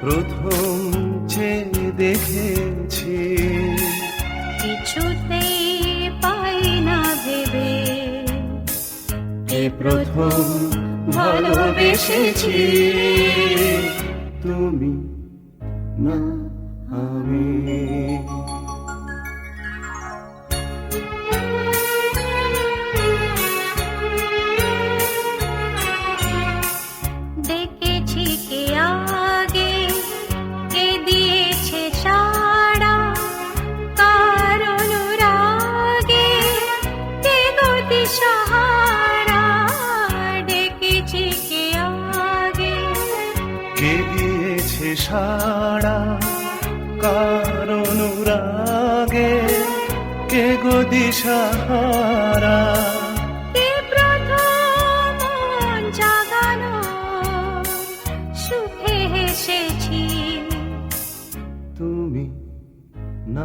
প্রথম যে দেখেছি। কিছুতেই পাই না ভেবে। এ প্রথম ভালোবেসেছি। তুমি না আমি। সাহারা ডেকেছি কে আগে কে দিয়েছে সাড়া কার অনুরাগে? কে গো দিশাহারা? তুমি না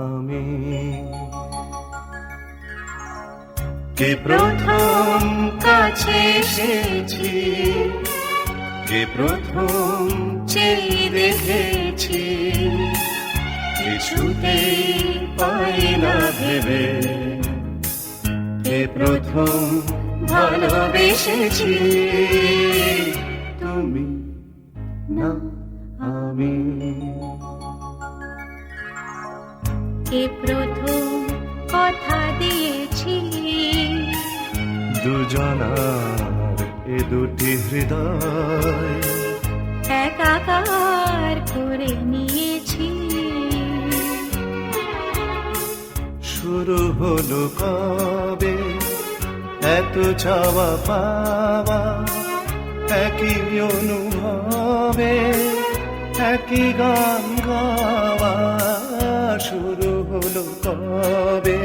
আমি। কে প্রথম কাছে এসেছি? কে প্রথম চেয়ে দেখেছি? কিছুতে পাই না ভেবে। কে প্রথম ভালোবেসেছি? তুমি না, আমি। কে প্রথম কথা দিয়েছি। দুজনার এ দুটি হৃদয় একাকার করে নিয়েছি। শুরু হলো কবে? এত চাওয়া পাওয়া একই অনুভবে একই গান কবে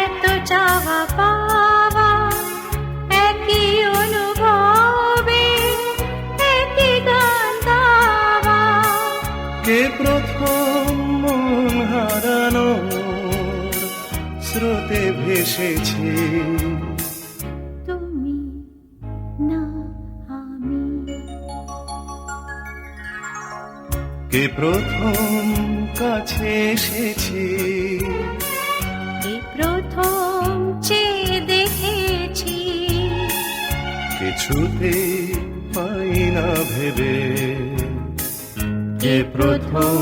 এত চাওয়া পাওয়া একই অনুভবে একই গান গাওয়া। কে প্রথম মন হারানো স্রোতে ভেসেছে। তুমি না আমি। কে প্রথম কাছে এসেছি। এই প্রথম চেয়ে দেখেছি। কিছুতে পাই না ভেবে। প্রথম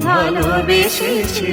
ভালোবেসেছি।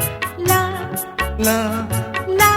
了